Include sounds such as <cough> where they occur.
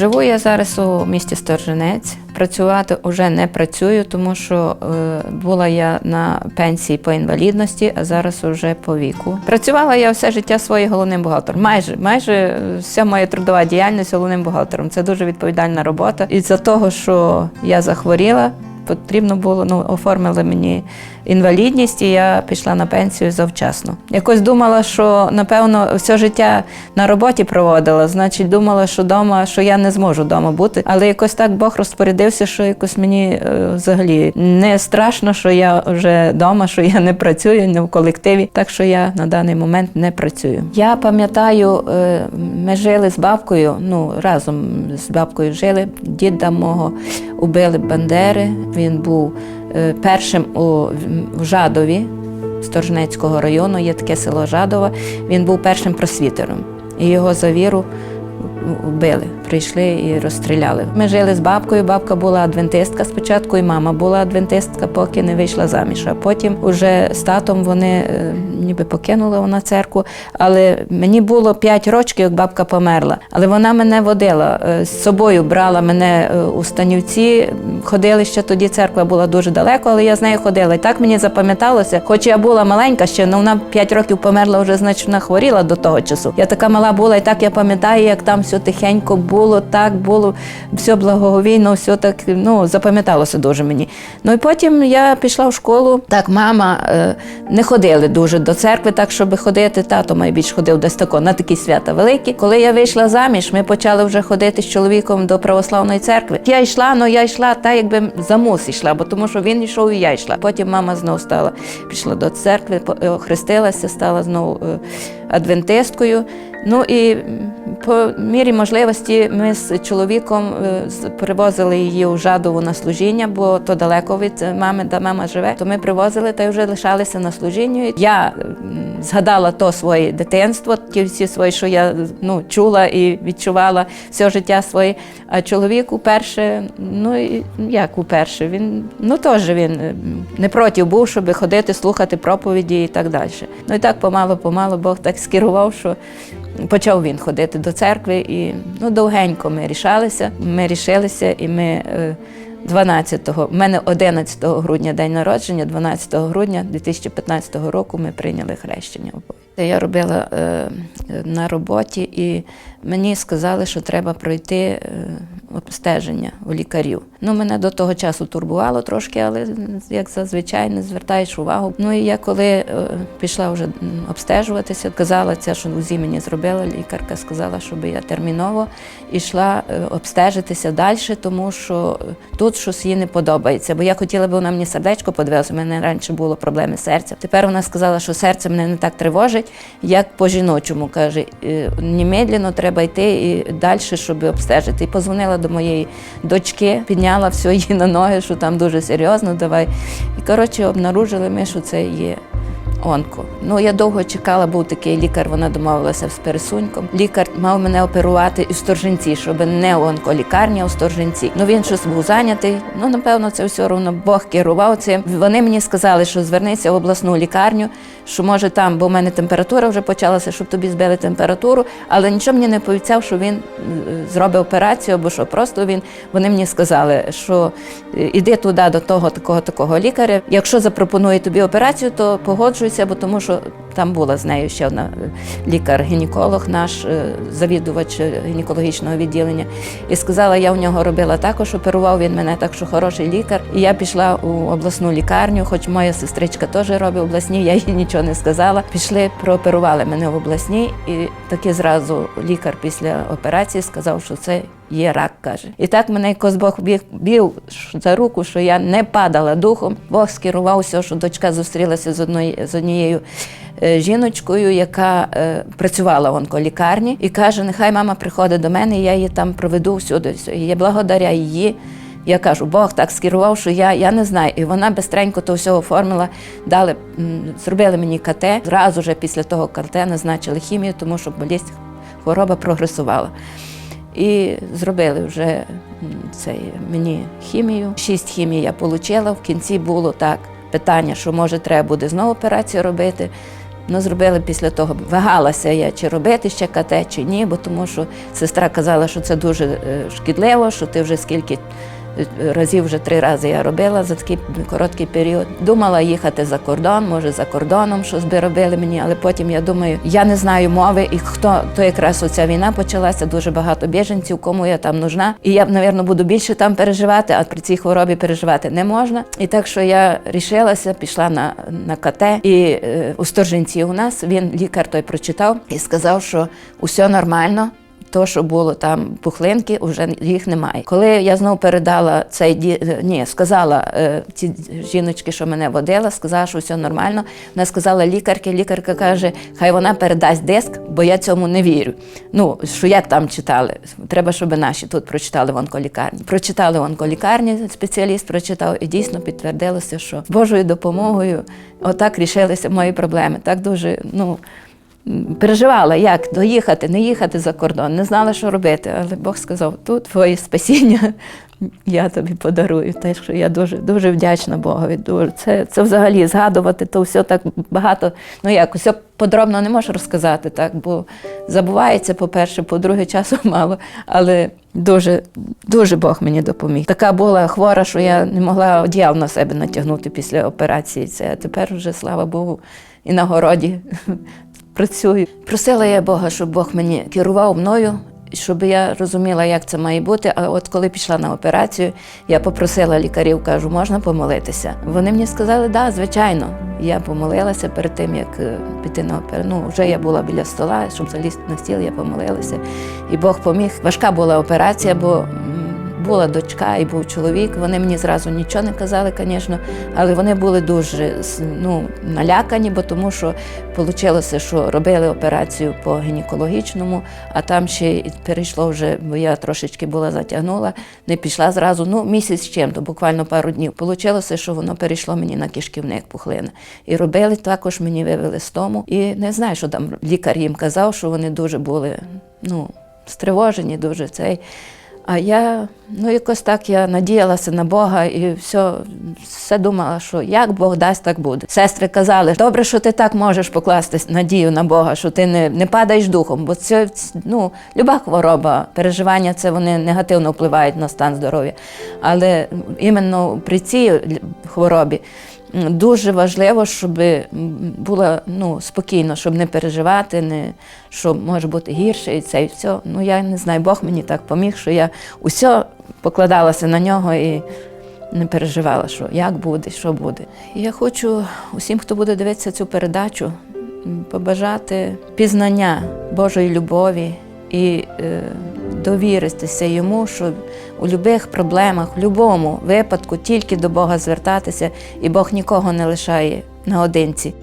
Живу я зараз у місті Сторженець. Працювати вже не працюю, тому що е, була я на пенсії по інвалідності, а зараз вже по віку. Працювала я все життя своїм головним бухгалтером. Майже майже вся моя трудова діяльність головним бухгалтером. Це дуже відповідальна робота. І за того, що я захворіла, потрібно було ну, оформили мені інвалідність, і я пішла на пенсію завчасно. Якось думала, що напевно все життя на роботі проводила, значить, думала, що дома, що я не зможу вдома бути. Але якось так Бог розпорядився, що якось мені е, взагалі не страшно, що я вже вдома, що я не працюю не в колективі. Так що я на даний момент не працюю. Я пам'ятаю, е, ми жили з бабкою, ну разом з бабкою жили. Діда мого убили Бандери. Він був е, першим у Жадові Сторжнецького району, є таке село Жадова. Він був першим просвітером. І його за віру вбили, прийшли і розстріляли. Ми жили з бабкою. Бабка була адвентистка спочатку, і мама була адвентистка, поки не вийшла заміж. А потім уже з татом вони е, ніби покинули вона церкву. Але мені було 5 років, як бабка померла. Але вона мене водила е, з собою, брала мене е, у станівці. Ходили ще тоді. Церква була дуже далеко, але я з нею ходила. І так мені запам'яталося, хоч я була маленька ще, але вона 5 років померла вже, вона хворіла до того часу. Я така мала була, і так я пам'ятаю, як там все тихенько було, так було, все благоговійно, все так ну, запам'яталося дуже мені. Ну і потім я пішла в школу. Так, мама е, не ходили дуже до церкви, так щоб ходити. Тато найбільш ходив десь тако на такі свята великі. Коли я вийшла заміж, ми почали вже ходити з чоловіком до православної церкви. Я йшла, але я йшла так, якби за мус йшла, бо тому що він йшов і я йшла. Потім мама знову стала, пішла до церкви, е, охрестилася, стала знову е, адвентисткою. Ну і по мірі можливості ми з чоловіком е, привозили її у Жадову на служіння, бо то далеко від мами, де мама живе. То ми привозили та й вже лишалися на служінні. Я згадала то своє дитинство, ті всі свої, що я ну, чула і відчувала все життя своє. А чоловік уперше, ну як уперше, він ну теж він е, не проти був, щоб ходити, слухати проповіді і так далі. Ну і так помало-помало Бог так скерував, що почав він ходити до церкви, і ну, довгенько ми рішалися. Ми рішилися, і ми е, 12-го, в мене 11 грудня день народження, 12 грудня 2015 року ми прийняли хрещення. Я робила е, на роботі, і мені сказали, що треба пройти е, обстеження у лікарів. Ну, мене до того часу турбувало трошки, але як зазвичай не звертаєш увагу. Ну і я коли е, пішла вже обстежуватися, казала ця, що УЗІ мені зробила, лікарка сказала, щоб я терміново йшла е, обстежитися далі, тому що е, тут щось їй не подобається. Бо я хотіла б вона мені сердечко подивилася. У мене раніше було проблеми з серцем. Тепер вона сказала, що серце мене не так тривожить, як по жіночому. каже, «Е, немедленно треба йти і далі, щоб обстежити. І позвонила до моєї дочки, підняла все її на ноги, що там дуже серйозно. Давай. І коротше, обнаружили ми, що це є онко. Ну я довго чекала, був такий лікар, вона домовилася з пересуньком. Лікар мав мене оперувати у Сторженці, щоб не онколікарня, а у Сторженці. Ну він щось був зайнятий. Ну напевно, це все одно Бог керував цим. Вони мені сказали, що звернися в обласну лікарню, що може там, бо в мене температура вже почалася, щоб тобі збили температуру, але нічого мені не пообіцяв, що він е, зробить операцію, або що просто він. Вони мені сказали, що е, іди туди до того, такого, такого лікаря. Якщо запропонує тобі операцію, то погоджуйся, бо тому що там була з нею ще одна е, лікар-гінеколог, наш е, завідувач е, гінекологічного відділення. І сказала, я у нього робила також, оперував він мене, так що хороший лікар. І я пішла у обласну лікарню, хоч моя сестричка теж робить обласній, я їй нічого не сказала. Пішли, прооперували мене в обласній, і таки зразу лікар після операції сказав, що це є рак, каже. І так мене якось Бог бів за руку, що я не падала духом. Бог скерувався, що дочка зустрілася з однією жіночкою, яка е, працювала в онколікарні, і каже: нехай мама приходить до мене, я її там проведу всюди. І я благодаря її. Я кажу, Бог так скерував, що я, я не знаю. І вона бистренько то все оформила, дали, зробили мені КТ. Зразу же після того КТ назначили хімію, тому що болість, хвороба прогресувала. І зробили вже цей, мені хімію. Шість хімій я отримала. В кінці було так питання, що може треба буде знову операцію робити. Ну, зробили після того. Вагалася я, чи робити ще КТ, чи ні, бо тому що сестра казала, що це дуже е, шкідливо, що ти вже скільки разів вже три рази я робила за такий короткий період. Думала їхати за кордон, може за кордоном щось би робили мені, але потім я думаю, я не знаю мови, і хто то якраз оця війна почалася, дуже багато біженців, кому я там нужна. І я, напевно, буду більше там переживати, а при цій хворобі переживати не можна. І так що я рішилася, пішла на, на КТ, і е, у Сторженці у нас він лікар той прочитав і сказав, що усе нормально. То, що було там пухлинки, вже їх немає. Коли я знову передала цей ді... е, ні, сказала е, ці жіночки, що мене водила, сказала, що все нормально. Вона сказала лікарки. Лікарка каже, хай вона передасть диск, бо я цьому не вірю. Ну що як там читали? Треба, щоб наші тут прочитали в онколікарні. Прочитали в онколікарні, спеціаліст прочитав, і дійсно підтвердилося, що Божою допомогою отак рішилися мої проблеми. Так дуже ну. Переживала, як доїхати, не їхати за кордон, не знала, що робити. Але Бог сказав: тут твоє спасіння, <laughs> я тобі подарую. Так що я дуже дуже вдячна Богові. Це, це взагалі згадувати, то все так багато. Ну як, все подробно не можу розказати, так, бо забувається, по-перше, по-друге, часу <laughs> мало. Але дуже, дуже Бог мені допоміг. Така була хвора, що я не могла одіял на себе натягнути після операції. Це а тепер вже, слава Богу, і на городі працюю. Просила я Бога, щоб Бог мені керував мною, щоб я розуміла, як це має бути. А от коли пішла на операцію, я попросила лікарів, кажу, можна помолитися. Вони мені сказали, да, звичайно. Я помолилася перед тим, як е, піти на операцію. Ну, вже я була біля стола, щоб залізти на стіл, я помолилася. І Бог поміг. Важка була операція, бо була дочка і був чоловік. Вони мені зразу нічого не казали, звісно, але вони були дуже ну, налякані, бо тому що вийшло, що робили операцію по гінекологічному, а там ще перейшло вже, бо я трошечки була затягнула, не пішла зразу. Ну, місяць з чим, то буквально пару днів. Получилося, що воно перейшло мені на кишківник пухлина. І робили також, мені вивели з тому. І не знаю, що там лікар їм казав, що вони дуже були ну, стривожені, дуже цей. А я, ну якось так я надіялася на Бога і все, все думала, що як Бог дасть, так буде. Сестри казали, добре, що ти так можеш покласти надію на Бога, що ти не, не падаєш духом, бо це ну, люба хвороба, переживання це вони негативно впливають на стан здоров'я. Але іменно при цій хворобі дуже важливо, щоб було ну, спокійно, щоб не переживати, не, що може бути гірше і це і все. Ну я не знаю, Бог мені так поміг, що я усе покладалася на нього і не переживала, що як буде, що буде. Я хочу усім, хто буде дивитися цю передачу, побажати пізнання Божої любові і е, довіритися йому, що у будь-яких проблемах, в будь-якому випадку тільки до Бога звертатися, і Бог нікого не лишає наодинці.